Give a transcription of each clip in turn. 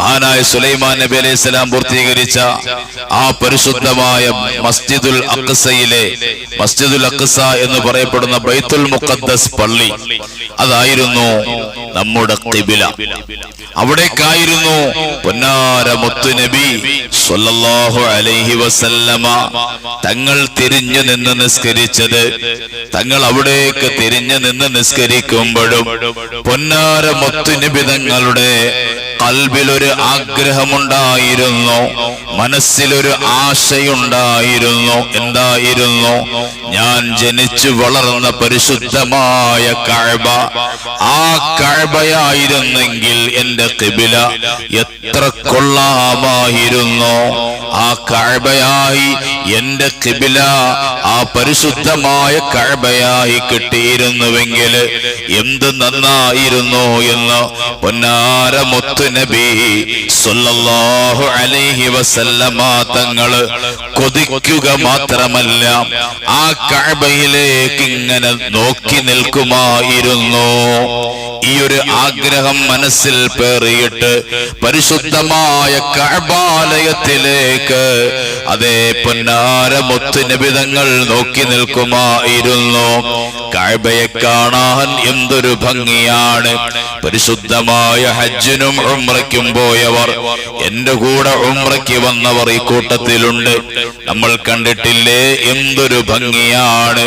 മഹാനായ സുലൈമാൻ നബി അലൈഹി സ്വലാം പൂർത്തീകരിച്ച ആ പരിശുദ്ധമായ മസ്ജിദുൽ അക്സയിലെ മസ്ജിദുൽ അക്സ എന്ന് പറയപ്പെടുന്ന ബൈത്തുൽ മുഖദ്ദസ് പള്ളി. അതായിരുന്നു നമ്മുടെ കിബില അവിടേക്കായിരുന്നു പൊന്നാര മുത്തു നബി സ്വല്ലല്ലാഹു അലൈഹി വസല്ലമ തങ്ങൾ തിരിഞ്ഞു നിന്ന് നിസ്കരിച്ചത്. തങ്ങൾ അവിടേക്ക് തിരിഞ്ഞു നിന്ന് നിസ്കരിക്കുമ്പോഴും പൊന്നാര മുത്തു നബി തങ്ങളുടെ കൽബിലൊരു ആഗ്രഹമുണ്ടായിരുന്നു. മനസ്സിലൊരു ആശയുണ്ടായിരുന്നു. എന്തായിരുന്നു? ഞാൻ ജനിച്ചു വളർന്ന പരിശുദ്ധമായ കഴബ ആ കഴബയായിരുന്നെങ്കിൽ എന്റെ കിബില എത്ര കൊള്ളാമായിരുന്നു. ആ കഴബയായി എന്റെ കിബില ആ പരിശുദ്ധമായ കഴബയായി കിട്ടിയിരുന്നുവെങ്കിൽ എന്ത് നന്നായിരുന്നു എന്ന് പൊന്നാര മുത്തുനബി സല്ലല്ലാഹു അലൈഹി വസല്ലമ തങ്ങൾ കൊതിക്കുക മാത്രമല്ല ആ കഅബയിലേക്ക് ഇങ്ങനെ നോക്കി നിൽക്കുമായിരുന്നു. ഈ ഒരു ആഗ്രഹം മനസ്സിൽ പേറിയിട്ട് പരിശുദ്ധമായ കഅബാലയത്തിലേക്ക് അതേ പൊന്നാര നിബിതങ്ങൾ നോക്കി നിൽക്കുമായിരുന്നു. കഅബയെ കാണാൻ എന്തൊരു ഭംഗിയാണ്. പരിശുദ്ധമായ ഹജ്ജിനും ഉംറയ്ക്കും പോയവർ എന്റെ കൂടെ ഉംറയ്ക്ക് വന്നവർ ഈ കൂട്ടത്തിലുണ്ട്. നമ്മൾ കണ്ടിട്ടില്ലേ? എന്തൊരു ഭംഗിയാണ്.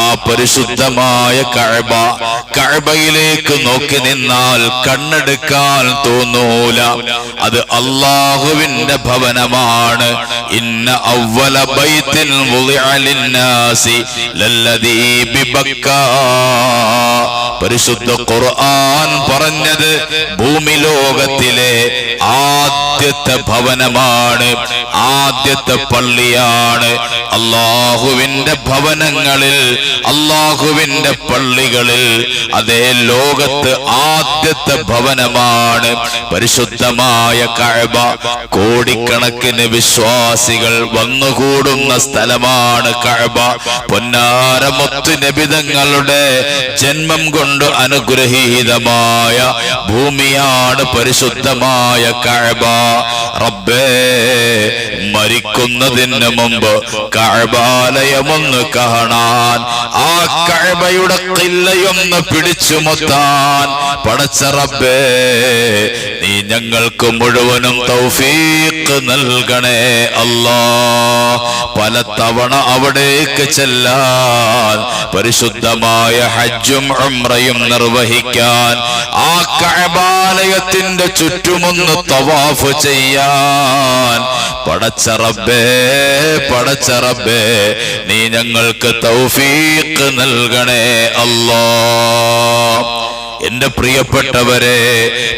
ആ പരിശുദ്ധമായ കഴബ കഴബയിലേക്ക് നോക്കി നിന്നാൽ കണ്ണെടുക്കാൻ തോന്നൂല. അത് അള്ളാഹുവിന്റെ ഭവനമാണ്. ഇന്ന അവല ബൈത്തിൽ പരിശുദ്ധ ഖുർആൻ പറഞ്ഞത് ഭൂമി ലോകത്തിലെ ആദ്യത്തെ ഭവനമാണ് ആദ്യത്തെ പള്ളിയാണ്. അള്ളാഹുവിന്റെ ഭവനങ്ങളിൽ അള്ളാഹുവിന്റെ പള്ളികളിൽ. അതേ ലോകത്ത് ആദ്യത്തെ ഭവനമാണ് പരിശുദ്ധമായ കഴബ കോടിക്കണക്കിന് വിശ്വാസികൾ വന്നുകൂടുന്ന സ്ഥലമാണ് കഴബ പൊന്നാരമൊത്ത് നബിതങ്ങളുടെ ജന്മം കൊണ്ട് അനുഗ്രഹീതമായ ഭൂമിയാണ് പരിശുദ്ധമായ കഴബ റബ്ബേ മരിക്കുന്നതിന് മുമ്പ് കഴബാലയമൊന്ന് കാണാൻ ആ കഴബയുടെ കില്ലയൊന്ന് പിടിച്ചു മുത്താൻ. പടച്ചറബേ നീ ഞങ്ങൾക്ക് മുഴുവനും തൗഫീഖ് നൽകണേ അല്ലാ. പല തവണ അവിടേക്ക് ചെല്ലാൻ പരിശുദ്ധമായ ഹജ്ജും ഉംറയും നിർവഹിക്കാൻ. ആ കഴബാലയത്തിന്റെ ചുറ്റുമൊന്ന് തവാഫ് ചെയ്യാൻ. പടച്ചറബേ പടച്ചറബേ നീ ഞങ്ങൾക്ക് തൗഫീഖ് നൽകണേ അല്ലാ. എന്റെ പ്രിയപ്പെട്ടവരെ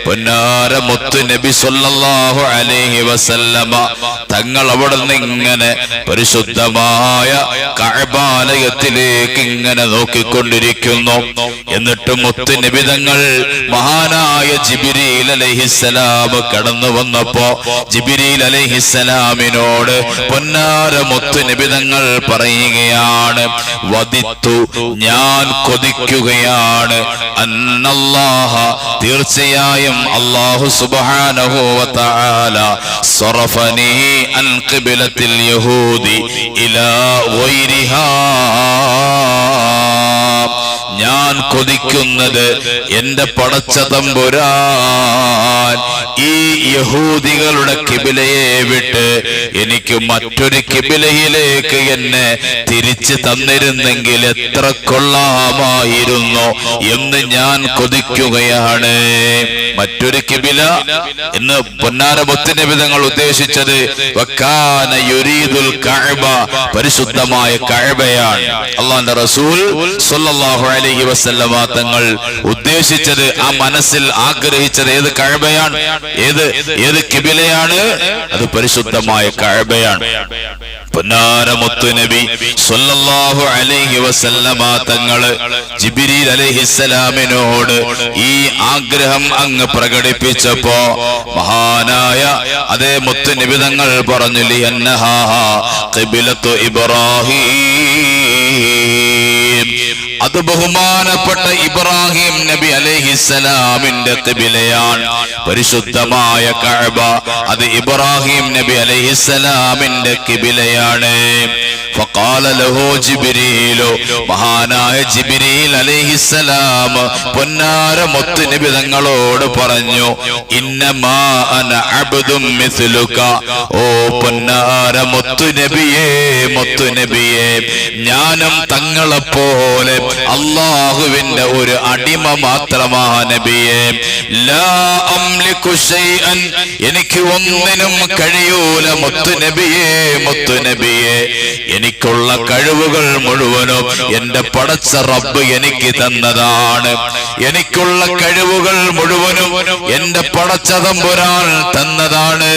പൊന്നാര മുത്തു നബി സല്ലല്ലാഹു അലൈഹി വസല്ലമ തങ്ങൾ അവിടെ നിന്ന് ഇങ്ങനെ പരിശുദ്ധമായ കഅബാലയത്തിലേക്ക് ഇങ്ങനെ നോക്കിക്കൊണ്ടിരിക്കുന്നു. എന്നിട്ട് മുത്ത് നബി തങ്ങൾ മഹാനായ ജിബിരിൽ അലൈഹിസ്സലാം കടന്നു വന്നപ്പോ ജിബിരിൽ അലൈഹിസ്സലാമിനോട് പൊന്നാര മുത്തു നബി തങ്ങൾ പറയുകയാണ് വദിത്തു ഞാൻ കൊതിക്കുകയാണ്. അന്നല്ലാഹ തീർച്ചയായും അല്ലാഹു സുബ്ഹാനഹു വതആല സറഫനി അൻ ഖിബ്ലത്തിൽ യഹൂദി ഇലാ ഗൈരിഹാ. ഞാൻ കൊതിക്കുന്നത് എന്റെ പടച്ച തമ്പുരാൻ ഈ യഹൂദികളുടെ കിബിലയെ വിട്ട് എനിക്ക് മറ്റൊരു കിബിലയിലേക്ക് എന്നെ തിരിച്ചു തന്നിരുന്നെങ്കിൽ എത്ര കൊള്ളാമായിരുന്നു എന്ന് ഞാൻ കൊതിക്കുകയാണ്. മറ്റൊരു കിബില എന്ന് പൊന്നാര വിധങ്ങൾ ഉദ്ദേശിച്ചത് പരിശുദ്ധമായ കഅബയാണ്. അള്ളാന്റെ റസൂൽ അലൈഹി വസല്ലവാത്തങ്ങൾ തങ്ങൾ ഉദ്ദേശിച്ചത് ആ മനസ്സിൽ ആഗ്രഹിച്ചത് ഏത് കഅബയാണ്? ഏത് ഏത് കിബിലയാണ്? അത് പരിശുദ്ധമായ കഅബയാണ്. പൊന്നാരമുത്തു നബി സല്ലല്ലാഹു അലൈഹി വസല്ലമ തങ്ങൾ ജിബ്രീൽ അലൈഹിസ്സലാമിനോട് ഈ ആഗ്രഹം അങ്ങ് പ്രകടിപ്പിച്ചപ്പോ മഹാനായ അതേ മുത്തു നബി തങ്ങൾ പറഞ്ഞു ലി ഇബ്രാഹിം. അത് ബഹുമാനപ്പെട്ട ഇബ്രാഹിം നബി അലൈഹിസ്സലാമിന്റെ ഖിബലയാണ് പരിശുദ്ധമായ കഅബ അത് ഇബ്രാഹിം നബി അലൈഹിസ്സലാമിന്റെ കിബിലയാണ്. ഫഖാല ലഹു ജിബ്രീലു മഹാനായ ജിബ്രീൽ അലൈഹിസ്സലാം പൊന്നാര മുത്ത് നബി തങ്ങളോട് പറഞ്ഞു ഇന്നമാ അന അബ്ദും മിസ്ലുക. ഓ പൊന്നാര മുത്തു നബിയേ മുത്തു നബിയേ ഞാനും തങ്ങളെ പോലെ അള്ളാഹുവിന്റെ ഒരു അടിമ മാത്രമാ നബിയേ. ലാ അംലികു ശൈഅൻ എനിക്ക് ഒന്നിനും കഴിയൂല മുത്തു നബിയേ മുത്തു നബിയേ. എനിക്കുള്ള കഴിവുകൾ മുഴുവനും എന്റെ പടച്ച റബ്ബ് എനിക്ക് തന്നതാണ്. എനിക്കുള്ള കഴിവുകൾ മുഴുവനും എന്റെ പടച്ച തമ്പുരാൻ തന്നതാണ്.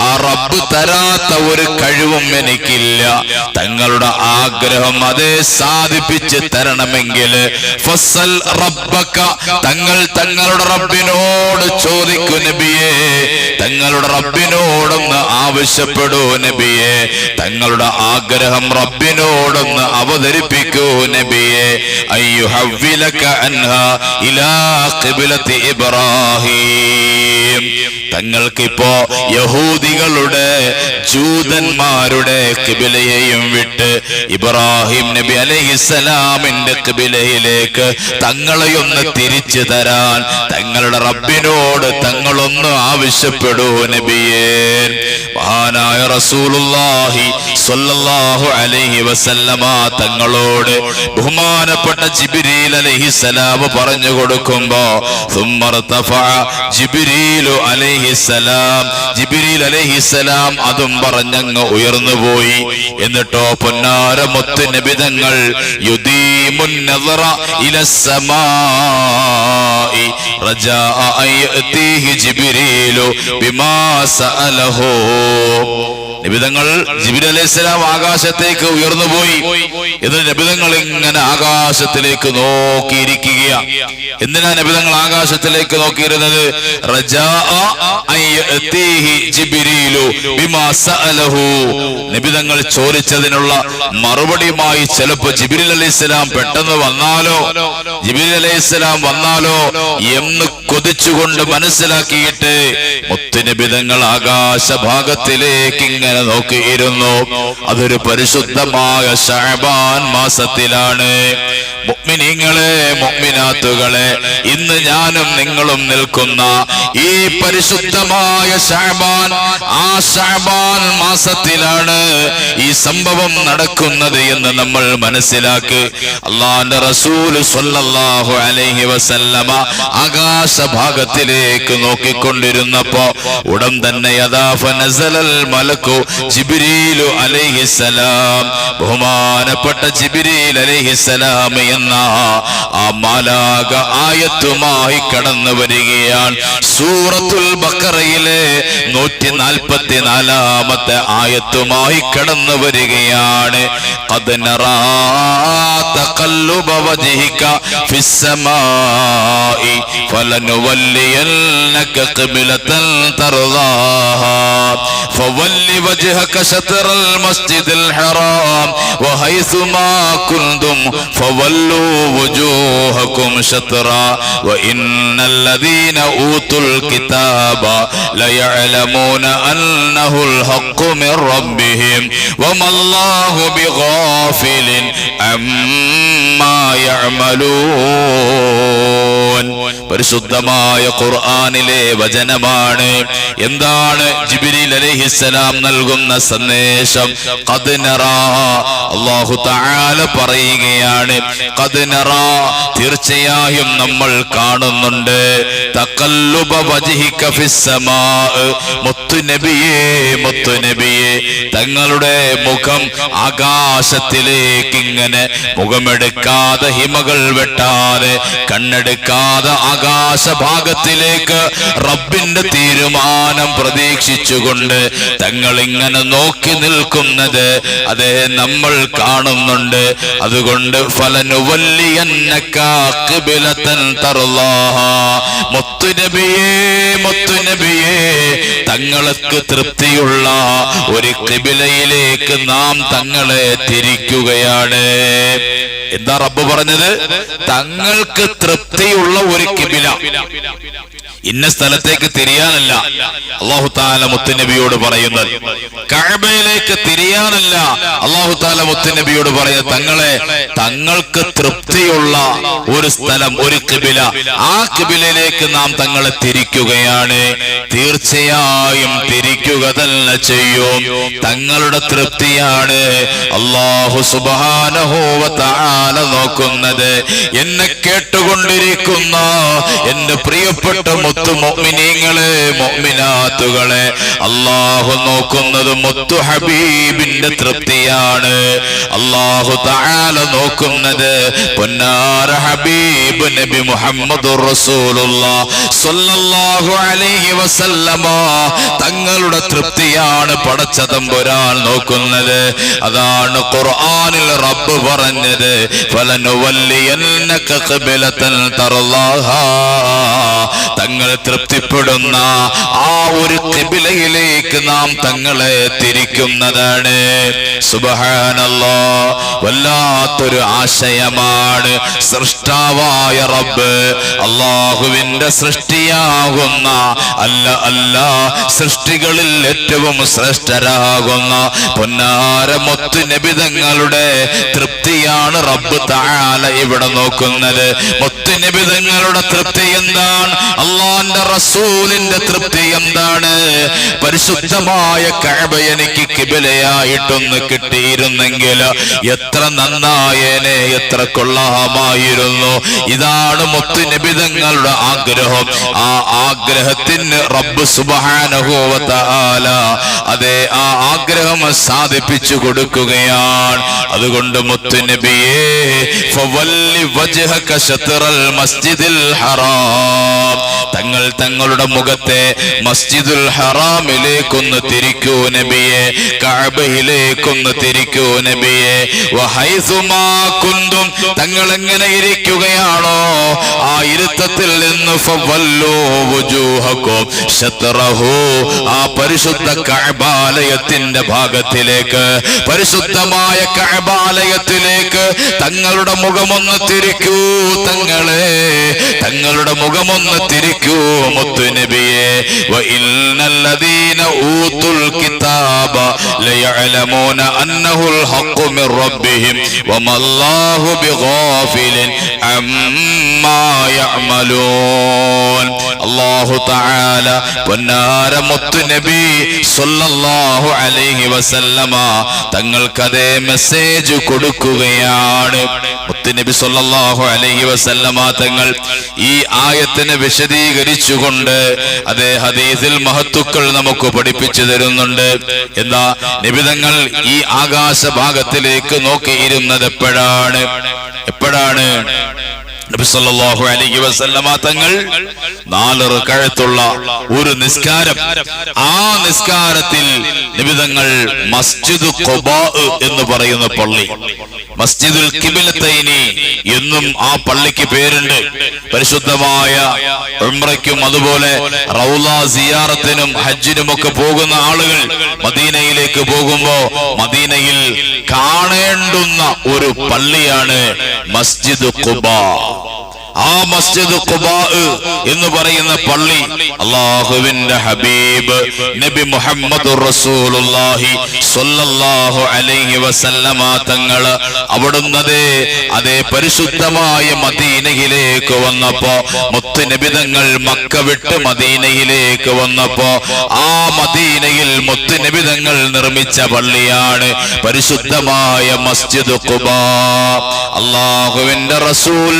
ആ റബ്ബ് തരാത്ത ഒരു കഴിവും എനിക്കില്ല. തങ്ങളുടെ ആഗ്രഹം അതേ സാധിപ്പിച്ച് തരണമെങ്കിൽ ഫസൽ റബ്ബക്ക തങ്ങൾ തങ്ങളുടെ റബ്ബിനോട് ചോദിക്കൂ നബിയേ തങ്ങളുടെ റബ്ബിനോടൊന്ന് ആവശ്യപ്പെടൂ നബിയെ തങ്ങളുടെ ആഗ്രഹം റബ്ബിനോടൊന്ന് അവതരിപ്പിക്കൂ നബിയെ. ഇബ്രാഹിം. തങ്ങൾക്കിപ്പോ യഹൂദികളുടെ ജൂതന്മാരുടെ കിബിലയെയും വിട്ട് ഇബ്രാഹിം നബി അലൈഹിസ്സലാമിന്റെ കിബിലയിലേക്ക് തങ്ങളെയൊന്ന് തിരിച്ചു തരാൻ തങ്ങളുടെ റബ്ബിനോട് തങ്ങളൊന്ന് ആവശ്യപ്പെടൂ നബിയേ. മഹാനായ റസൂലുള്ളാഹി സ്വല്ലല്ലാഹു അലൈഹി വസല്ലമ തങ്ങളോട് ബഹുമാനപ്പെട്ട ജിബ്രീൽ അലൈഹിസ്സലാം പറഞ്ഞു കൊടുക്കുമ്പോ ജിബ്രീലു അലൈഹിസ്സലാം. ജിബ്രീൽ അലൈഹിസ്സലാം അതും പറഞ്ഞങ്ങ് ഉയർന്നു പോയി. എന്നിട്ടോ പൊന്നാര മുത്ത് നബിതങ്ങൾ യുദീമുൻ നിബിതങ്ങൾ ജിബിൻ അലൈഹിസ്സലാം ആകാശത്തേക്ക് ഉയർന്നുപോയി എന്നിട്ട് നബിതങ്ങൾ ഇങ്ങനെ ആകാശത്തിലേക്ക് നോക്കിയിരിക്കുക എന്തിനാ നബിതങ്ങൾ ആകാശത്തിലേക്ക് നോക്കിയിരുന്നത്? നബിതങ്ങൾ ചോദിച്ചതിനുള്ള മറുപടിയുമായി ചിലപ്പോ ജിബിരിൽ അലൈഹിസ്സലാം പെട്ടെന്ന് വന്നാലോ? ജിബിരിൽ അലൈഹിസ്സലാം വന്നാലോ? എന്ന് കൊതിച്ചുകൊണ്ട് മനസ്സിലാക്കിയിട്ട് മുത്തുനിബിതങ്ങൾ ആകാശഭാഗത്തിലേക്ക് ഇങ്ങനെ നോക്കിയിരുന്നു. അതൊരു പരിശുദ്ധമായ ഷഹബാൻ മാസത്തിലാണ്. മുഅ്മിനീങ്ങളെ മുഗ്മിനാത്തുകളെ ഇന്ന് ഞാനും നിങ്ങളും നിൽക്കുന്ന ഈ പരിശുദ്ധമായ ഷഹബാൻ ആ ഷഹബാൻ മാസത്തിലാണ് ഈ സംഭവം നടക്കുന്നത് എന്ന് നമ്മൾ മനസ്സിലാക്കി. അള്ളാന്റെ റസൂൽ സ്വല്ലല്ലാഹു അലൈഹി വസല്ലമ ആകാശഭാഗത്തിലേക്ക് നോക്കിക്കൊണ്ടിരുന്നപ്പോ ഉടൻ തന്നെ മലക്കു ജിബ്രീലു അലൈഹിസ്സലാം ബഹുമാനപ്പെട്ട ജിബ്രീൽ അലൈഹിസ്സലാം എന്ന ആ മാലാക ആയത്തുമായി കടന്നു വരികയാണ്. സൂറത്തുൽ ബക്കറയിലെ നൂറ്റി നാൽപ്പത്തി നാലാമത്തെ ആയത്തുമായി കടന്നു വരികയാണ് قد نرى تقلب وجهك في السماء فلنولينك قبلة ترضاها فول وجهك شطر المسجد الحرام وحيث ما كنتم فولوا وجوهكم شطرا وإن الذين أوتوا الكتاب ليعلمون أنه الحق من ربهم വമല്ലാഹു ബിഗാഫിലിൻ അമ്മാ യഅമലൂൻ പരിശുദ്ധമായ ഖുർആനിലെ വചനമാണ്. എന്താണ് ജിബ്രീൽ അലൈഹിസ്സലാം നൽകുന്ന സന്ദേശം? ഖദ് നറാ. അല്ലാഹു തആല പറയുകയാണ് ഖദ് നറാ തീർച്ചയായും നമ്മൾ കാണുന്നുണ്ട്. തഖല്ലുബ വജ്ഹിക ഫിസ്സമാ മുത്തുനബിയേ മുത്തുനബിയേ തങ്ങളുടെ മുഖം ആകാശത്തിലേക്ക് ഇങ്ങനെ മുഖമെടുക്കാതെ ഹിമകൾ വെട്ടാതെ കണ്ണെടുക്കാതെ ആകാശഭാഗത്തിലേക്ക് റബ്ബിന്റെ തീരുമാനം പ്രതീക്ഷിച്ചുകൊണ്ട് തങ്ങൾ ഇങ്ങനെ നോക്കി നിൽക്കുന്നത് അതേ നമ്മൾ കാണുന്നുണ്ട്. അതുകൊണ്ട് ഫലനുവല്ലിയന്നക്കാക്കിബിലത്തൻ തറുല്ലാഹ. മുത്തുനബിയേ തങ്ങൾക്ക് തൃപ്തിയുള്ള ഒരു കിബിലയിലേക്ക് നാം തങ്ങളെ തിരിക്കുകയാണ്. എന്താ റബ്ബ് പറഞ്ഞത്? തങ്ങൾക്ക് തൃപ്തിയുള്ള ഒരു കിബില. ഇന്ന സ്ഥലത്തേക്ക് തിരിയാനല്ല. അള്ളാഹു താല മുത്തുനബിയോട് പറയുന്നത്. കഴബയിലേക്ക് തിരിയാനല്ല. അള്ളാഹു താല മുത്തുനബിയോട് പറയുന്നത് തങ്ങളെ തങ്ങൾക്ക് തൃപ്തിയുള്ള ഒരു സ്ഥലം ഒരു കിബില ആ കിബിലയിലേക്ക് നാം തങ്ങളെ തിരിക്കുകയാണ്. തീർച്ചയായും തിരിക്കുക തന്നെ ചെയ്യും. തങ്ങളുടെ തൃപ്തിയാണ് അള്ളാഹു സുബാനഹോവ താല നോക്കുന്നത്. എന്നെ കേട്ടുകൊണ്ടിരിക്കുന്ന എന്റെ പ്രിയപ്പെട്ട മുത്തു മൊമിനീങ്ങളെ മൊമിനാത്തുകളെ അള്ളാഹു നോക്കുന്നത് മുത്തു ഹബീബിന്റെ തൃപ്തിയാണ്. അള്ളാഹു താല നോക്കുന്നത് പൊന്നാര ഹബീബ് നബി മുഹമ്മദ് തങ്ങളുടെ തൃപ്തിയാണ് പടച്ചതം ഒരാൾ നോക്കുന്നത്. അതാണ് ഖുർആനിൽ റബ്ബ് പറഞ്ഞത്. ഫലനുവല്ലിയന്നക ഖിബ്ലതൻ തർലാഹാ. തങ്ങൾ തൃപ്തിപ്പെടുന്ന ആ ഒരു കിബിലയിലേക്ക് നാം തങ്ങളെ തിരിക്കുന്നതാണ്. സുബഹാനല്ലോ വല്ലാത്തൊരു ആശയമാണ്. സൃഷ്ടാവായ റബ്ബ് അള്ളാഹുവിന്റെ സൃഷ്ടിയാകുന്ന അല്ല അല്ല സൃഷ്ടികളിൽ ഏറ്റവും ശ്രേഷ്ഠരാകുന്ന പൊന്നാര മുത്തു നബിതങ്ങളുടെ തൃപ്തിയാണ് റബ്ബ് താഴാല ഇവിടെ നോക്കുന്നത്. മുത്തു നബിതങ്ങളുടെ തൃപ്തി എന്താണ്? അള്ളാന്റെ റസൂലിന്റെ തൃപ്തി എന്താണ്? പരിശുദ്ധമായ കഅബ എനിക്ക് കിബിലയായിട്ടൊന്ന് കിട്ടിയിരുന്നെങ്കിൽ എത്ര നന്നായേനെ എത്ര കൊള്ളാമായിരുന്നു. ഇതാണ് മുത്തു നബിതങ്ങളുടെ ആഗ്രഹം. ആ ആഗ്രഹത്തിന് റബ്ബ് സുബാനഹോവല അതെ ആ ആഗ്രഹം സാധിപ്പിച്ചു കൊടുക്കുകയാണ്. അതുകൊണ്ട് മുത്തു നബിയേ ഫവല്ലി വജ്ഹക മസ്ജിദിൽ ഹറാം. തങ്ങൾ തങ്ങളുടെ മുഖത്തെ മസ്ജിദുൽ ഹറാമിലേക്കൊന്ന് തിരിക്കൂ നബിയെ കാബയിലേക്കൊന്ന് തിരിക്കൂ നബിയെ. കുന്തും തങ്ങൾ എങ്ങനെ ഇരിക്കുകയാണോ ആ ഇരുത്തത്തിൽ നിന്ന് ആ പരിശുദ്ധ കഅബാലയത്തിന്റെ ഭാഗത്തിലേക്ക് പരിശുദ്ധമായ കഅബാലയത്തിലേക്ക് തങ്ങളുടെ മുഖമൊന്ന് തിരിക്കൂ തങ്ങളെ. തങ്ങളുടെ മുഖമൊന്ന് തിരിക്കൂ മുത്തു നബിയെ. വഇന്നല്ലദീന ഊതുൽ കിതാബ ലയഅലമൂന അന്നഹുൽ ഹഖ് മിർ റബ്ബിഹിം വമല്ലാഹു ബിഗാഫിലിൻ അമ്മാ യഅമലൂൻ. അല്ലാഹു താല പൊന്നാര മുത്തു നബി സല്ലല്ലാഹു അലൈഹി വസല്ലമ തങ്ങൾക്ക് അതേ മെസ്സേജ് കൊടുക്കുകയാണ്. മുത്തു നബി സല്ലല്ലാഹു അലൈഹി വസല്ലമ തങ്ങൾ ഈ ആയത്തിനെ വിശദീകരിച്ചുകൊണ്ട് അതേ ഹദീസിൽ മഹത്തുക്കൾ നമുക്ക് പഠിപ്പിച്ചു തരുന്നുണ്ട്. എന്താ? നിബിതങ്ങൾ ഈ ആകാശ ഭാഗത്തിലേക്ക് നോക്കിയിരുന്നത് എപ്പോഴാണ്? എപ്പോഴാണ്? നബി സല്ലല്ലാഹു അലൈഹി വസല്ലമ തങ്ങൾ നാലറ് കഴുത്തുള്ള ഒരു നിസ്കാരം. ആ നിസ്കാരത്തിൽ നിബിതങ്ങൾ മസ്ജിദ് എന്ന് പറയുന്ന പള്ളി. മസ്ജിദുൽ കിബിലത്തൈനി എന്നും ആ പള്ളിക്ക് പേരുണ്ട്. പരിശുദ്ധമായ ഉംറയ്ക്കും അതുപോലെ റൗല സിയാറത്തിനും ഹജ്ജിനും ഒക്കെ പോകുന്ന ആളുകൾ മദീനയിലേക്ക് പോകുമ്പോ മദീനയിൽ കാണേണ്ടുന്ന ഒരു പള്ളിയാണ് മസ്ജിദ് ഖുബാ. ആ മസ്ജിദ് എന്ന് പറയുന്ന പള്ളി അള്ളാഹുവിന്റെ ഹബീബ് നബി മുഹമ്മദ് റസൂലുള്ളാഹി സ്വല്ലല്ലാഹു അലൈഹി വസല്ലമ തങ്ങൾ അവിടുന്നതേ അതേ പരിശുദ്ധമായ മദീനയിലേക്ക് വന്നപ്പോ മുത്ത് നബിതങ്ങൾ മക്ക വിട്ട് മദീനയിലേക്ക് വന്നപ്പോ ആ മദീനയിൽ മുത്ത് നബിതങ്ങൾ നിർമ്മിച്ച പള്ളിയാണ് പരിശുദ്ധമായ മസ്ജിദ് ഖുബാ. അള്ളാഹുവിന്റെ റസൂൽ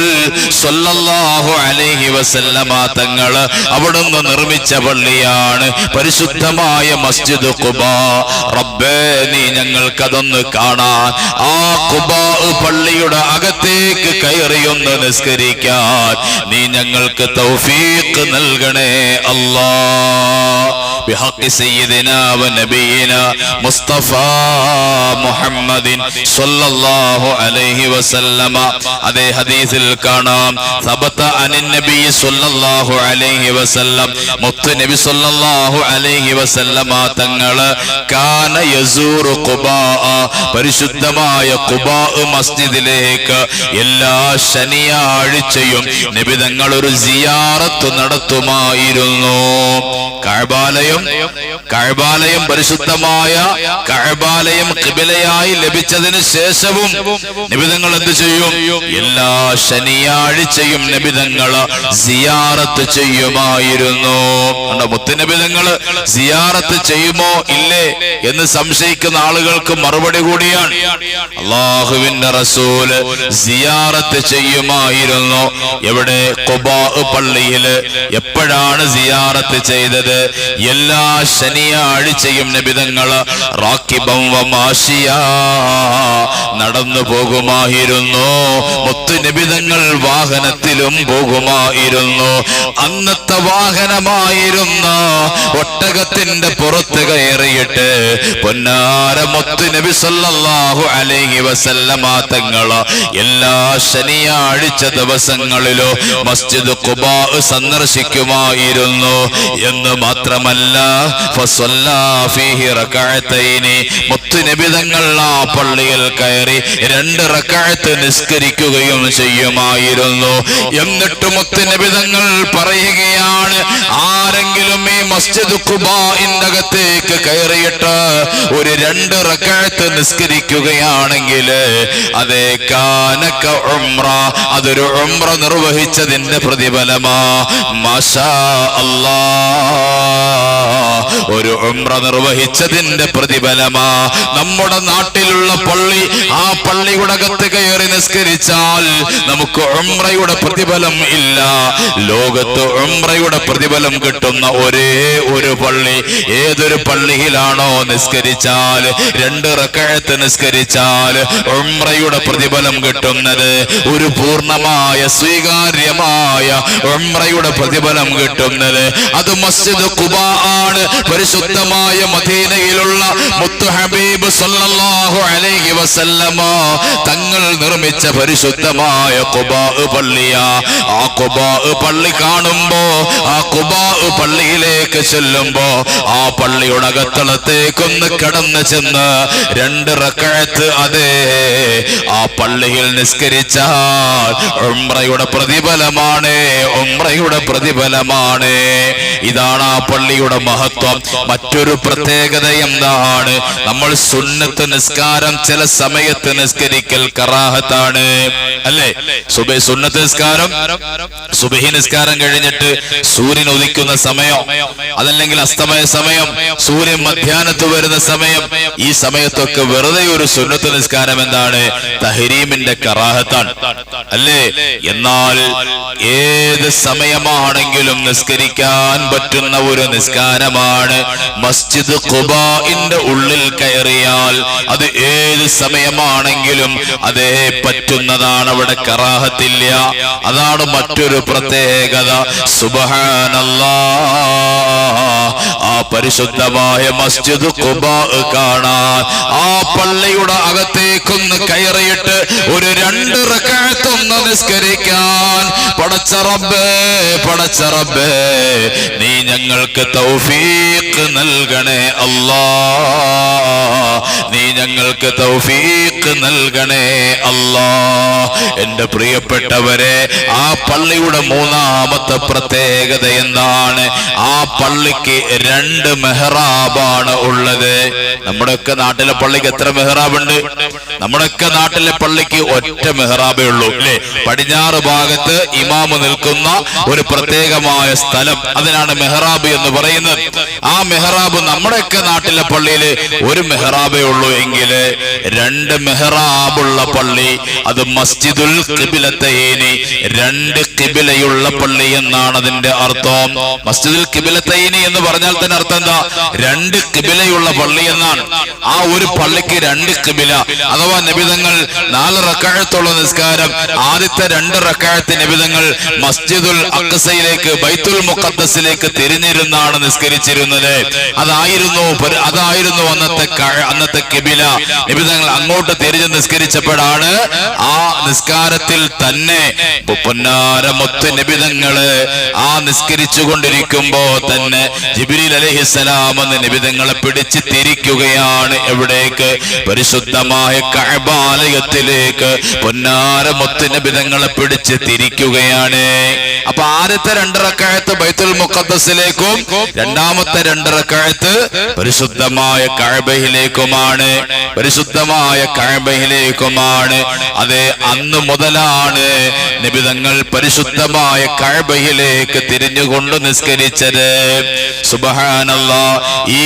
സ്വല്ലല്ലാഹു അലൈഹി വസല്ലമ തങ്ങൾ അവിടുന്ന് നിർമ്മിച്ച പള്ളിയാണ്. പരിശുദ്ധമായ മസ്ജിദ് ഖുബ. റബ്ബേ നീ ഞങ്ങൾക്കതൊന്ന് കാണാൻ. ആ ഖുബ പള്ളിയുടെ അകത്തേക്ക് കയറിയൊന്ന് നിസ്കരിക്കാൻ. നീ ഞങ്ങൾക്ക് തൗഫീഖ് നൽകണേ അല്ലാ بحق سيدنا ونبينا مصطفى محمد صلى الله عليه وسلم അതേ ഹദീസിൽ കാണാം സബത്ത അനിൻ നബി സല്ലല്ലാഹു അലൈഹി വസല്ലം മുത്ത് നബി സല്ലല്ലാഹു അലൈഹി വസല്ലമ തങ്ങള് കാന യസൂറു ഖുബാ പരിശുദ്ധമായ ഖുബാ മസ്ജിദിലേക്ക് എല്ലാ ശനിയാഴ്ചയും നബി തങ്ങൾ ഒരു സിയാറത്ത് നടത്തുമായിരുന്നു കഅബാലയം കഅബാലയം പരിശുദ്ധമായ കഴബാലയം കിബിലയായി ലഭിച്ചതിന് ശേഷവും നിബിതങ്ങൾ എന്ത് ചെയ്യും? എല്ലാ ശനിയാഴ്ചയും നിബിതങ്ങൾ സിയാറത്ത് ചെയ്യുമായിരുന്നു. മുത്ത് മുത്തുനിബിതങ്ങൾ സിയാറത്ത് ചെയ്യുമോ? ഇല്ലേ? എന്ന് സംശയിക്കുന്ന ആളുകൾക്ക് മറുപടി കൂടിയാണ്. അള്ളാഹുവിന്റെ റസൂൽ സിയാറത്ത് ചെയ്യുമായിരുന്നു. എവിടെ? കൊബാ പള്ളിയിൽ എപ്പോഴാണ് സിയാറത്ത് ചെയ്തത്? എല്ലാ ശനിയാഴ്ചയും നബിതങ്ങൾ നടന്നു പോകുമായിരുന്നു. മുത്തു നബിതങ്ങൾ വാഹനത്തിലും പോകുമായിരുന്നു. അന്നത്തെ വാഹനമായിരുന്ന ഒട്ടകത്തിന്റെ പുറത്ത് കയറിയിട്ട് പൊന്നാര മുത്തു നബി സല്ലാഹു അലൈഹി വസല്ലമ എല്ലാ ശനിയാഴ്ച ദിവസങ്ങളിലും മസ്ജിദ് കുബാ സന്ദർശിക്കുമായിരുന്നു. എന്ന് മാത്രമല്ല ഫസല്ലാ ഫീഹി റകഅത്തൈനി മുത്തു നബി തങ്ങൾ ആ പള്ളിയിൽ കയറി രണ്ട് റകഅത്ത് നിസ്കരിക്കുകയും ചെയ്യുമായിരുന്നു. എന്നിട്ട് മുത്തുനിബിതങ്ങൾ നബി തങ്ങൾ പറയുകയാണ് ആരെങ്കിലും ഈ മസ്ജിദ് ഖുബാഇന്റെ അകത്തേക്ക് കയറിയിട്ട് ഒരു രണ്ട് റകഅത്ത് നിസ്കരിക്കുകയാണെങ്കിൽ അതേ കാനക്ക ഉംറ അതൊരു ഉംറ നിർവഹിച്ചതിന്റെ പ്രതിഫലമാ. മാഷാ അല്ലാ. ഒരു ഉംറ നിർവഹിച്ചതിന്റെ പ്രതിഫലമാ. നമ്മുടെ നാട്ടിലുള്ള പള്ളി ആ പള്ളിയുടെ അകത്ത് കയറി നിസ്കരിച്ചാൽ നമുക്ക് ഉംറയുടെ പ്രതിഫലം ഇല്ല. ലോകത്ത് ഉംറയുടെ പ്രതിഫലം കിട്ടുന്ന ഒരേ ഒരു പള്ളി ഏതൊരു പള്ളിയിലാണോ നിസ്കരിച്ചാൽ രണ്ട് റക്കഴത്ത് നിസ്കരിച്ചാൽ ഉംറയുടെ പ്രതിഫലം കിട്ടുന്നത് ഒരു പൂർണമായ സ്വീകാര്യമായ ഉംറയുടെ പ്രതിഫലം കിട്ടുന്നത്. അത് മസ്ജിദ് കുബാ ആണ് പരിശുദ്ധമായ മദീനയിലുള്ള മുത്തു ഹബീബ് സല്ലല്ലാഹു അലൈഹി വസല്ലമ തങ്ങൾ നിർമ്മിച്ച പരിശുദ്ധമായ കുബാ പള്ളിയാ. ആ കുബാ പള്ളി കാണുമ്പോ ആ കുബാ പള്ളിയിലേക്ക് ചെല്ലുമ്പോ ആ പള്ളിയുടെ അകത്തളത്തേക്കൊന്ന് കടന്നു ചെന്ന് രണ്ട് റക്കഴത്ത് അതേ ആ പള്ളിയിൽ നിസ്കരിച്ചാൽ ഉംറയുടെ പ്രതിഫലമാണ് ഉംറയുടെ പ്രതിഫലമാണ്. ഇതാണ് ആ പള്ളിയുടെ മഹത്വം. മറ്റൊരു പ്രത്യേകത എന്താണ്? നമ്മൾ സുന്നത്ത് നിസ്കാരം ചില സമയത്ത് നിസ്കരിക്കൽ കറാഹത്താണ്. അല്ലേ? സുബൈ സുന്നത്ത് നിസ്കാരം സുബഹി നിസ്കാരം കഴിഞ്ഞിട്ട് സൂര്യൻ ഉദിക്കുന്ന സമയം അതല്ലെങ്കിൽ അസ്തമയ സമയം സൂര്യൻ മധ്യാഹ്നത്ത് വരുന്ന സമയം ഈ സമയത്തൊക്കെ വെറുതെ ഒരു സുന്നത്ത് നിസ്കാരം എന്താണ്? തഹരീമിന്റെ കറാഹത്താണ്. അല്ലേ? എന്നാൽ ഏത് സമയമാണെങ്കിലും നിസ്കരിക്കാൻ പറ്റുന്ന ഒരു നിസ്കാരമാണ് മസ്ജിദ് ഖുബാഇന്റെ ഉള്ളിൽ കയറിയാൽ അത് ഏത് സമയമാണെങ്കിലും അതേ പറ്റുന്നതാണ് അവിടെ കറാഹത്തില്ല. അതാണ് മറ്റൊരു പ്രത്യേകത. ആ പരിശുദ്ധമായ മസ്ജിദ് ഖുബാ കാണാൻ ആ പള്ളിയുടെ അകത്തേക്കൊന്ന് കയറിയിട്ട് ഒരു രണ്ട് റക്കാത്തൊന്ന് നിസ്കരിക്കാൻ. പടച്ച റബ്ബേ പടച്ച റബ്ബേ നീ ഞങ്ങൾക്ക് തൗഫീഖ് നൽകണേ അല്ലാ നീ ഞങ്ങൾക്ക് തൗഫീഖ് നൽകണേ അല്ലാ എന്റെ പ്രിയപ്പെട്ടവരെ ആ പള്ളിയുടെ മൂന്നാമത്തെ പ്രത്യേകത എന്താണ്? ആ പള്ളിക്ക് രണ്ട് മെഹ്റാബാണ് ഉള്ളത്. നമ്മുടെയൊക്കെ നാട്ടിലെ പള്ളിക്ക് എത്ര മെഹ്റാബ് ഉണ്ട് നമ്മുടെയൊക്കെ നാട്ടിലെ പള്ളിക്ക് ഒറ്റ മെഹ്റാബേ ഉള്ളൂ. അല്ലേ പടിഞ്ഞാറ് ഭാഗത്ത് ഇമാമ് നിൽക്കുന്ന ഒരു പ്രത്യേകമായ സ്ഥലം. അതിനാണ് മെഹ്റാബ് എന്ന് പറയുന്നത്. ആ മെഹ്റാബ് നമ്മുടെയൊക്കെ നാട്ടിലെ പള്ളിയിൽ ഒരു മെഹ്റാബേ ഉള്ളൂ എങ്കിൽ രണ്ട് മെഹ്റാബുള്ള പള്ളി അത് മസ്ജിദുൽ കിബിലത്തൈനി രണ്ട് കിബിലയുള്ള പള്ളി എന്നാണ് അതിന്റെ അർത്ഥം. മസ്ജിദുൽ കിബിലത്തൈനി എന്ന് പറഞ്ഞാൽ തന്നെ അർത്ഥം എന്താ? രണ്ട് കിബിലയുള്ള പള്ളി എന്നാണ്. ആ ഒരു പള്ളിക്ക് രണ്ട് കിബില അഥവാ അഥവാ നബിതങ്ങൾ നാല് റക്കാഴത്തുള്ള നിസ്കാരം. ആദ്യത്തെ രണ്ട് റക്കാഴത്ത് നബിതങ്ങൾ മസ്ജിദുൽ അക്സയിലേക്ക് ബൈത്തുൽ മുഖദ്ദസിലേക്ക് തിരിഞ്ഞിരുന്നാണ് നിസ്കരിച്ചിരുന്നത്. അതായിരുന്നു അതായിരുന്നു അന്നത്തെ അന്നത്തെ കിബില. നബിതങ്ങൾ അങ്ങോട്ട് തിരിഞ്ഞ് നിസ്കരിച്ചപ്പോഴാണ് ആ നിസ്കാരത്തിൽ തന്നെ പൊന്നാരമൊത്ത് നിബിതങ്ങൾ ആ നിസ്കരിച്ചു കൊണ്ടിരിക്കുമ്പോ തന്നെ ജിബിരിൽ അലഹിസലാം എന്ന നിബിതങ്ങളെ പിടിച്ച് തിരിക്കുകയാണ് എവിടേക്ക്? പരിശുദ്ധമായ കഴബാലയത്തിലേക്ക് പൊന്നാര മുത്ത് നിബിതങ്ങളെ പിടിച്ച് തിരിക്കുകയാണ്. അപ്പൊ ആദ്യത്തെ രണ്ടിറക്കായത്ത് ബൈത്തുൽ മുഖദ്ദസിലേക്കും രണ്ടാമത്തെ രണ്ടിറക്കായത്ത് പരിശുദ്ധമായ കഴബയിലേക്കുമാണ് പരിശുദ്ധമായ കഴബയിലേക്കുമാണ് അതെ അന്ന് മുതലാണ് നിബിതങ്ങൾ പരിശുദ്ധമായ കഴബയിലേക്ക് തിരിഞ്ഞുകൊണ്ട് നിസ്കരിച്ചത്. സുബഹാനല്ല ഈ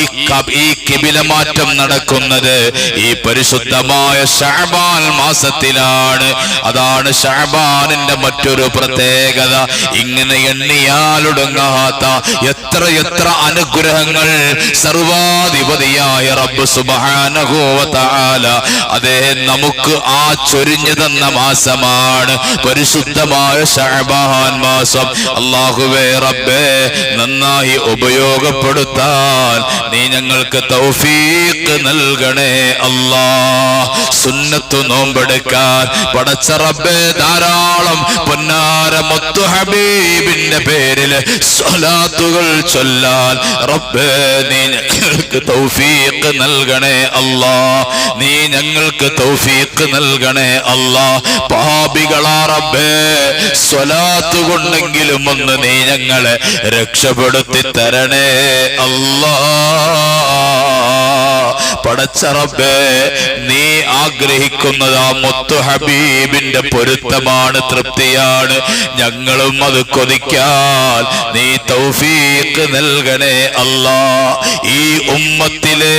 ഈ കിബിലമാറ്റം നടക്കുന്നത് ഈ പരിശുദ്ധമായ ഷാബാൻ മാസത്തിലാണ്. അതാണ് ഷാബാനിന്റെ മറ്റൊരു പ്രത്യേകത. ഇങ്ങനെ എണ്ണിയാലൊടുങ്ങാത്ത എത്ര എത്ര അനുഗ്രഹങ്ങൾ സർവാധിപതിയായ റബ്ബ് സുബഹാനഹോവതാല അതേ നമുക്ക് ആ ചൊരിഞ്ഞു തന്ന മാസമാണ്. പരിശുദ്ധമായ ഷാബാൻ മാസം. അള്ളാഹുവേ റബ്ബേ നന്നായി ഉപയോഗപ്പെടുത്താൻ നീ ഞങ്ങൾക്ക് തൗഫീഖ് നൽകണേ അല്ലാ സുന്നത്തു നോമ്പെടുക്കാൻ പടച്ച റബ്ബേ ധാരാളം പൊന്നാര മുത്തു ഹബീബിന്റെ പേരിൽ സ്വലാത്തുകൾ ചൊല്ലാൻ റബ്ബേ നീ ഞങ്ങൾക്ക് തൗഫീഖ് നൽകണേ അല്ലാ. നീ ഞങ്ങൾക്ക് തൗഫീഖ് നൽകണേ അല്ലാ. പാപികളാ റബ്ബേ സ്വലാത്ത് കൊണ്ടെങ്കിലും ഒന്ന് നീ ഞങ്ങളെ രക്ഷപ്പെടുത്തി തരണേ അല്ലാ. പടച്ചറബേ നീ ആഗ്രഹിക്കുന്നത് ആ മുത്തു ഹബീബിന്റെ പൊരുത്തമാണ് തൃപ്തിയാണ്. ഞങ്ങളും അത് കൊതിക്കാൻ നീ തൗഫീഖ് നൽകണേ അല്ലാ. ഈ ഉമ്മത്തിലെ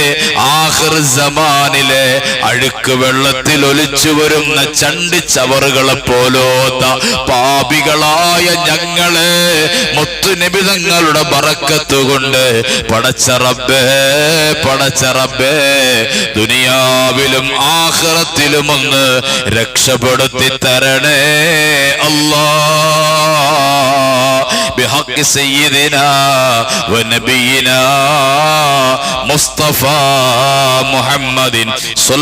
ആഖിർ സമാനിലെ അഴുക്ക് വെള്ളത്തിൽ ഒലിച്ചു വരുന്ന ചണ്ടി ചവറുകളെ പോലോത്ത പാപികളായ ഞങ്ങളെ മുത്തുനിബിതങ്ങളുടെ ബറക്കത്ത് കൊണ്ട് പടച്ചറബേ പടച്ചറബേ ദുനിയാവിലും ആഖിറത്തിലും ഒന്ന് രക്ഷപ്പെടുത്തി തരണേ അല്ലാ بحق سيدنا ونبينا مصطفى محمد صلى